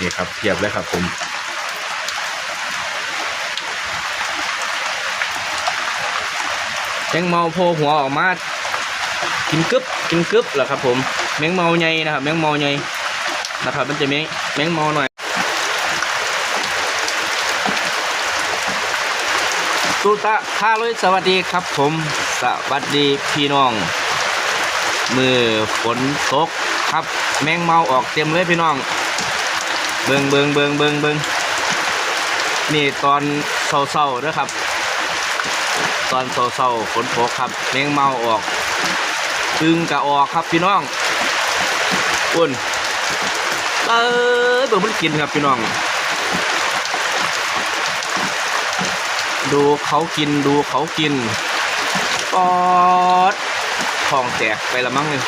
นี่ครับเทียบเลยครับผมแมงเมาโผล่หัวออกมากินกึบกินกึบเหรอครับผมแมงเมาใหญ่นะครับ แมงเมาใหญ่นะครับ มันจะแมงแมงเมาหน่อยตุตะท่าเลยสวัสดีครับผม สวัสดีพี่น้อง มือฝนตกครับ แมงเมาออกเต็มเลยพี่น้อง บิงเบิงเบิงเบิงเบิงนี่ตอนเศร้าๆนะครับ ตอนเศร้าๆฝนตกครับแมงเมาออกตึงกะออกครับพี่น้องอุ่นเออเบิ่งมันกินครับพี่น้อง ดูเขากินดูเขากินปอดทองแตกไปละมั้งเลย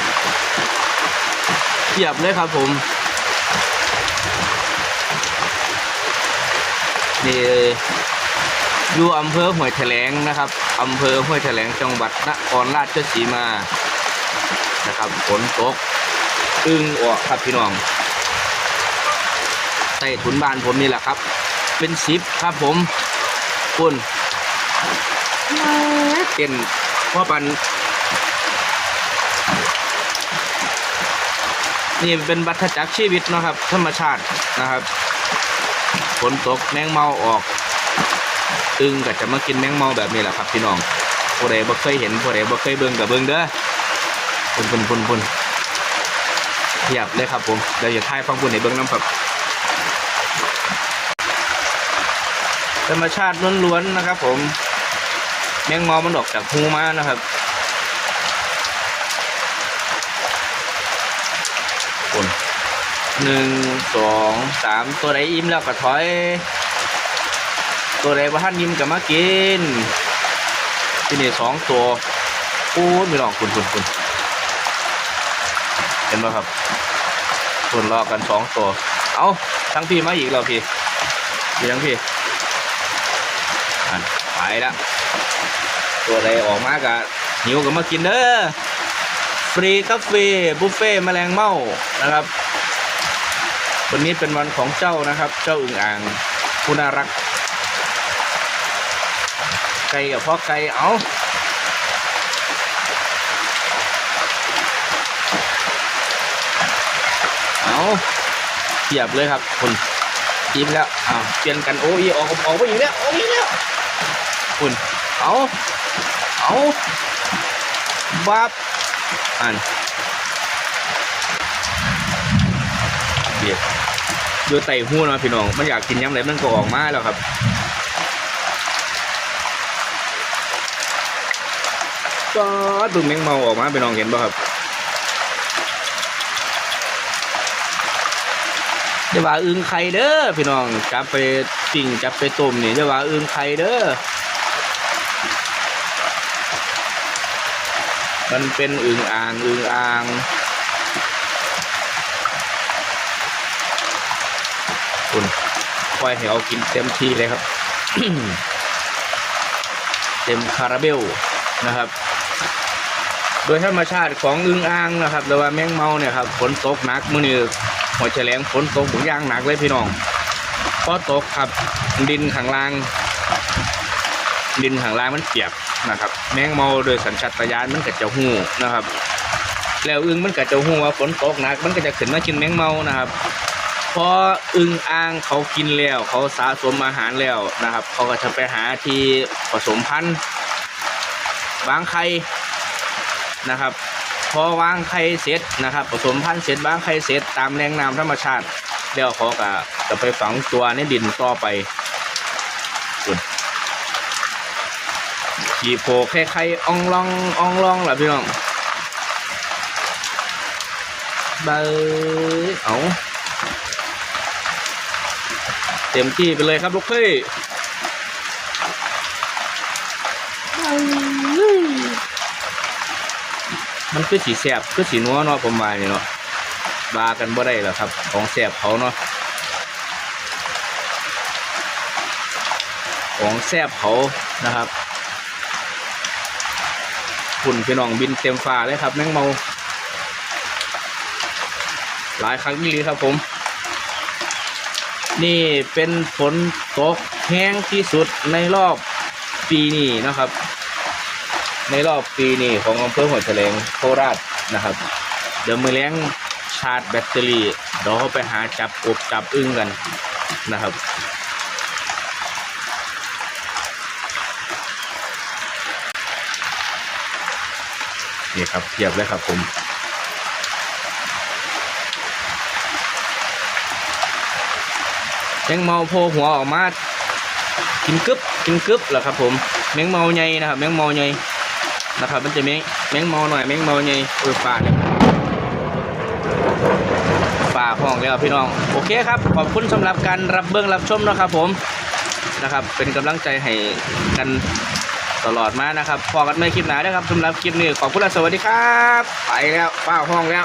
เทียบเลยครับผม นี่อยู่อำเภอห้วยแถลงนะครับอำเภอห้วยแถลงจังหวัดนครราชสีมานะครับฝนตกอึ้งออกครับพี่น้องใต้ถุนบ้านผมนี่แหละครับ เป็นสิบครับผมคุณเต้นพ่อปันนี่เป็นบัตจักรชีวิตนะครับ ธรรมชาตินะครับ ฝนตกแมงเมาออกอึ้งก็จะมากินแมงเมาแบบนี้แหละครับพี่น้องผู้ใดบ่เคยเห็นผู้ใดบ่เคยเบิ่งกับเบิ่งเด้อพุ่นพุ่นพุ่นพุ่นเทียบเลยครับผมเดี๋ยวอย่าทายฟังพุ่นในเบื้องน้ำครับธรรมชาติล้วนๆนะครับ ผมแมงเมอมันออกจากหูมานะครับพุ่น หนึ่งสองสามตัวไหนอิ่มแล้วก็ถอย ตัวไหนว่าท่านอิ่มก็มากินที่นี่สองตัวปูนไม่ลองคุณคุณคุณเห็นไหมครับคนรอกันสองตัว เอาทั้งพี่มาอีกแล้วพี่พี่ทั้งพี่ไปละตัวใดออกมากะหิวก็มากินเด้อฟรีกาแฟบุฟเฟ่แมลงเม่านะครับ วันนี้เป็นวันของเจ้านะครับ เจ้าอึ่งอ่างผู้น่ารัก ไก่กับพ่อไก่เอาเอาเทียบเลยครับคุณยิ้มแล้วอ้าวเปลี่ยนกันโอ้ยออกออกไปอีกแล้วออกอีกแล้วคุณเอาเอาบับอันเบียด ดูไต่หูเนะพี่น้อง มันอยากกินยำไหนมันก็ออกมาแล้วครับก็ดึงแมงเมาออกมาพี่น้องเห็นป่ะครับจะว่าอึงไข่เด้อพี่น้องจับไปปิ้งจับไปต้มนี่จะว่าอึงไข่เด้อมันเป็นอึงอ่างอึงอ่าง คุณคอยให้เอากินเต็มที่เลยครับ เต็มคาราเบลนะครับ โดยธรรมชาติของอึงอ่างนะครับแต่ว่าแมงเมาเนี่ยครับฝนตกหนักมือนี้หัวแฉลงฝนตกบุกย่างหนักเลยพี่น้องพอตกครับดินข้างล่าง ดินข้างล่างมันเปียกนะครับ แมงเมาโดยสัญชาตญาณมันก็จะหูนะครับ แล้วอึ้งมันก็จะหูว่าฝนตกหนัก มันก็จะขึ้นมากินแมงเมานะครับ พออึงอ่างเขากินแล้ว เขาสะสมอาหารแล้วนะครับ เขาก็จะไปหาที่ผสมพันธุ์บางไข่นะครับ พอวางไข่เสร็จนะครับ ผสมพันธุ์เสร็จวางไข่เสร็จตามแรงน้ำธรรมชาติแล้วเขาก็จะไปฝังตัวในดินต่อไปอุ่นขี่โผล่ไข่ไข่อ่องลองอ่องลองแหละพี่น้องเบเอา เต็มที่ไปเลยครับลูกพี่มันคือสีแสบคือสีนัวเนาะผมว่านี่เนาะบากันบ่ได้หรอครับ ของแสบเขาเนาะของแสบเขานะครับฝุ่นพี่น้องบินเต็มฟ้าเลยครับ แมงเมา หลายครั้งนี่ครับผม นี่เป็นฝนตกแห้งที่สุดในรอบปีนี้นะครับ ในรอบปีนี้ของอำเภอหัวแถลงโคราชนะครับ เดี๋ยวมือแล้งชาร์จแบตเตอรี่เดี๋ยวเขาไปหาจับกบจับอึ้งกันนะครับนี่ครับเทียบเลยครับผมแม งเมาโผล่หัวออกมากินกึบกินกึบเหรอครับ ผมแมงเมาใหญ่นะครับ แมงเมาใหญ่นะครับ มันจะแมงแมงเมาหน่อยแมงเมาใหญ่เออฝาเนี่ยฝาห้องแล้วพี่น้อง โอเคครับ ขอบคุณสำหรับการรับเบื้องรับชมนะครับ ผมนะครับ เป็นกำลังใจให้กันตลอดมานะครับพอกันไม่คลิปหนานะครับสำหรับคลิปนี้ขอบคุณและสวัสดีครับ ไปแล้วฝ้าห้องแล้ว